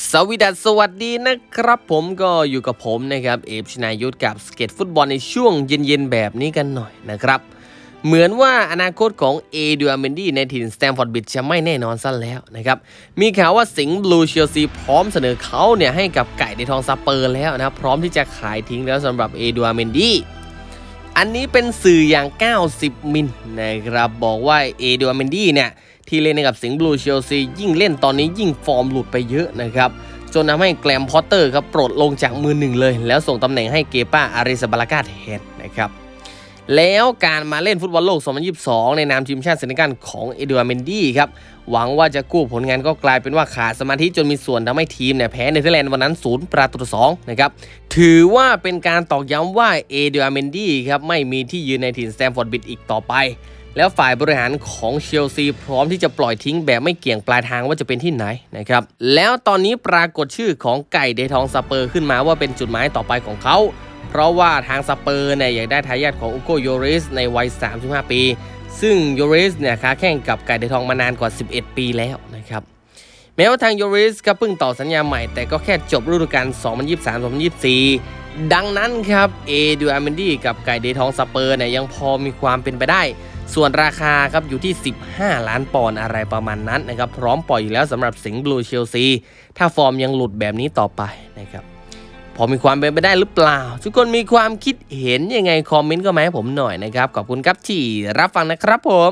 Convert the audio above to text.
สวีดัสวัสดีนะครับ ผมก็อยู่กับผมนะครับเอฟชนายุทธกับสเก็ตฟุตบอลในช่วงเย็นๆ แบบนี้กันหน่อยนะครับ เหมือนว่าอนาคตของเอดูอาเมนดี้ในถิ่นสแตมฟอร์ดบิดจะไม่แน่นอนซะแล้วนะครับ มีข่าวว่าสิงห์บลูเชลซีพร้อมเสนอเขาเนี่ยให้กับไก่ในทองสเปอร์แล้วนะครับพร้อมที่จะขายทิ้งแล้วสำหรับเอดูอาเมนดี้อันนี้เป็นสื่ออย่าง 90 มิลนะครับบอกว่าเอดูอาเมนดี้เนี่ย ที่เล่นให้กับสิงห์บลูเชลซียิ่งเล่นตอนนี้ยิ่งฟอร์มหลุดไปเยอะนะครับจนทำให้แกรมพอตเตอร์ครับปลดลงจากมือหนึ่งเลย แล้วส่งตำแหน่งให้เกป้าอาริสบาลากาแทนนะครับแล้วการมาเล่นฟุตบอลโลก 2022 ในนามทีมชาติเซนกัลของเอเดูอาร์เมนดี้ครับ หวังว่าจะกู้ผลงานก็กลายเป็นว่าขาดสมาธิจนมีส่วนทำให้ทีมเนี่ยแพ้เนเธอร์แลนด์วันนั้นศูนย์ประตูต่อสองนะครับ ถือว่าเป็นการตอกย้ำว่าเอเดูอาร์เมนดี้ครับ ไม่มีที่ยืนในถิ่นสแตมฟอร์ดบิดอีกต่อไป แล้วฝ่ายบริหารของเชลซีพร้อมที่จะปล่อยทิ้งแบบไม่เกี่ยงปลายทางว่าจะเป็นที่ไหนนะครับแล้วตอนนี้ปรากฏชื่อของไก่เดทองสเปอร์ขึ้นมาว่าเป็นจุดหมายต่อไปของเขา เพราะว่าทางสเปอร์เนี่ยอยากได้ทายาทของอุโกโยริสในวัย 35 ปี ซึ่งโยริสเนี่ยค้าแข่งกับไก่เดทองมานานกว่า 11 ปีแล้วนะครับแม้ว่าทางโยริสก็เพิ่งต่อสัญญาใหม่แต่ก็แค่จบฤดูกาล 2023-2024 ดังนั้นครับเอดูอาร์เมนดี้กับไก่เดทองสเปอร์เนี่ยยังพอมีความเป็นไปได้ ส่วนราคาครับอยู่ที่ 15 ล้านปอนด์อะไรประมาณนั้นนะครับพร้อมปล่อยอยู่แล้วสำหรับสิงห์บลูเชลซีถ้าฟอร์มยังหลุดแบบนี้ต่อไปนะครับพอมีความเป็นไปได้หรือเปล่า ทุกคนมีความคิดเห็นยังไงคอมเมนต์ก็มาให้ผมหน่อยนะครับ ขอบคุณครับที่รับฟังนะครับผม